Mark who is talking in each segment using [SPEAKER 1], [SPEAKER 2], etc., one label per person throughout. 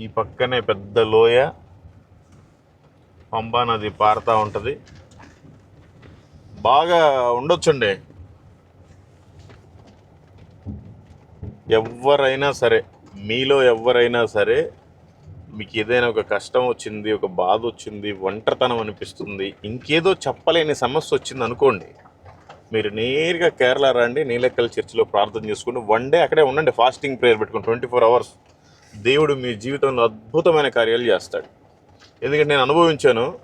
[SPEAKER 1] ఈ పక్కనే పెద్ద లోయ. పంబా నది పారుతూ ఉంటుంది. బాగా ఉండొచ్చండి. ఎవరైనా సరే మీలో ఎవరైనా సరే మీకు ఏదైనా ఒక కష్టం వచ్చింది ఒక బాధ వచ్చింది ఒంటరితనం అనిపిస్తుంది ఇంకేదో చెప్పలేని సమస్య వచ్చింది అనుకోండి మీరు నేరుగా కేరళ రండి నీలక్కల్ చర్చిలో ప్రార్థన చేసుకుని వన్ డే అక్కడే ఉండండి ఫాస్టింగ్ ప్రేయర్ పెట్టుకుని ట్వంటీ ఫోర్ అవర్స్. దేవుడు మీ జీవితంలో అద్భుతమైన కార్యాలు చేస్తాడు. ఎందుకంటే నేను అనుభవించాను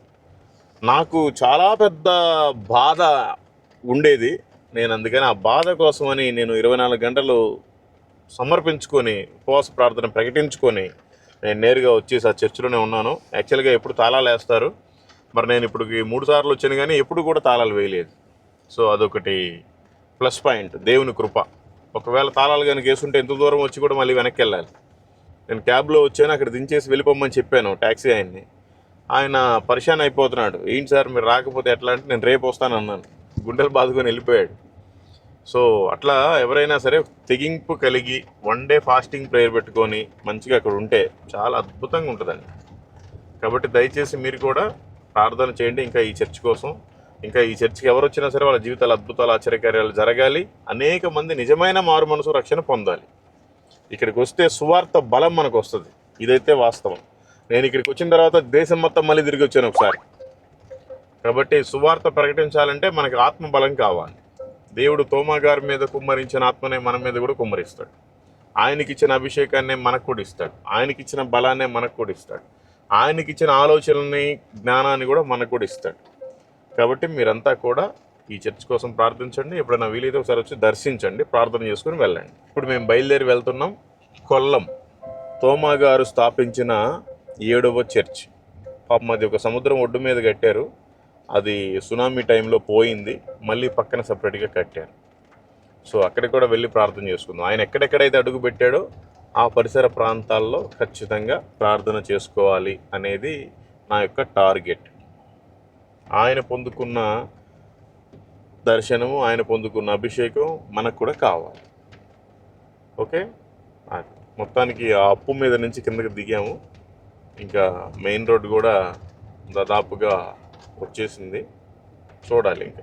[SPEAKER 1] నాకు చాలా పెద్ద బాధ ఉండేది. నేను అందుకని ఆ బాధ కోసమని నేను ఇరవై నాలుగు గంటలు సమర్పించుకొని ఉపవాస ప్రార్థన ప్రకటించుకొని నేను నేరుగా వచ్చేసి ఆ చర్చిలోనే ఉన్నాను. యాక్చువల్గా ఎప్పుడు తాళాలు వేస్తారు. మరి నేను ఇప్పుడు మూడు సార్లు వచ్చాను కానీ ఎప్పుడు కూడా తాళాలు వేయలేదు. సో అదొకటి ప్లస్ పాయింట్ దేవుని కృప. ఒకవేళ తాళాలు కనుక వేసుంటే ఎంత దూరం వచ్చి కూడా మళ్ళీ వెనక్కి వెళ్ళాలి. నేను క్యాబ్లో వచ్చాను అక్కడ దించేసి వెళ్ళిపోమని చెప్పాను ట్యాక్సీ ఆయన్ని. ఆయన పరిశాన్ అయిపోతున్నాడు. ఏంటి సార్ మీరు రాకపోతే ఎట్లా? అంటే నేను రేపు వస్తాను అన్నాను. గుండెలు బాదుకొని వెళ్ళిపోయాడు. సో అట్లా ఎవరైనా సరే తెగింపు కలిగి వన్ డే ఫాస్టింగ్ ప్రేయర్ పెట్టుకొని మంచిగా అక్కడ ఉంటే చాలా అద్భుతంగా ఉంటుందండి. కాబట్టి దయచేసి మీరు కూడా ప్రార్థన చేయండి. ఇంకా ఈ చర్చ్ కోసం ఇంకా ఈ చర్చికి ఎవరు వచ్చినా సరే వాళ్ళ జీవితాలు అద్భుతాలు ఆశ్చర్యకార్యాలు జరగాలి. అనేక మంది నిజమైన మారు మనసు రక్షణ పొందాలి. ఇక్కడికి వస్తే సువార్త బలం మనకు వస్తుంది. ఇదైతే వాస్తవం. నేను ఇక్కడికి వచ్చిన తర్వాత దేశం మొత్తం మళ్ళీ తిరిగి వచ్చాను ఒకసారి. కాబట్టి సువార్త ప్రకటించాలంటే మనకి ఆత్మ బలం కావాలి. దేవుడు తోమా గారి మీద కుమ్మరించిన ఆత్మనే మన మీద కూడా కుమ్మరిస్తాడు. ఆయనకి ఇచ్చిన అభిషేకాన్నే మనకు కూడా ఇస్తాడు. ఆయనకి ఇచ్చిన బలాన్నే మనకు కూడా ఇస్తాడు. ఆయనకి ఇచ్చిన ఆలోచనల్ని జ్ఞానాన్ని కూడా మనకు కూడా ఇస్తాడు. కాబట్టి మీరంతా కూడా ఈ చర్చ్ కోసం ప్రార్థించండి. ఎప్పుడైనా వీలైతే ఒకసారి వచ్చి దర్శించండి. ప్రార్థన చేసుకుని వెళ్ళండి. ఇప్పుడు మేము బయలుదేరి వెళ్తున్నాం. కొల్లం తోమా గారు స్థాపించిన ఏడవ చర్చ్. పాపం అది ఒక సముద్రం ఒడ్డు మీద కట్టారు. అది సునామీ టైంలో పోయింది. మళ్ళీ పక్కన సపరేట్గా కట్టారు. సో అక్కడికి కూడా వెళ్ళి ప్రార్థన చేసుకుందాం. ఆయన ఎక్కడెక్కడైతే అడుగు పెట్టాడో ఆ పరిసర ప్రాంతాల్లో ఖచ్చితంగా ప్రార్థన చేసుకోవాలి అనేది నా యొక్క టార్గెట్. ఆయన పొందుకున్న దర్శనము ఆయన పొందుకున్న అభిషేకం మనకు కూడా కావాలి. ఓకే? మొత్తానికి ఆ అప్పు మీద నుంచి కిందకి దిగాము. ఇంకా మెయిన్ రోడ్ కూడా దాదాపుగా వచ్చేసింది. చూడాలి ఇంకా.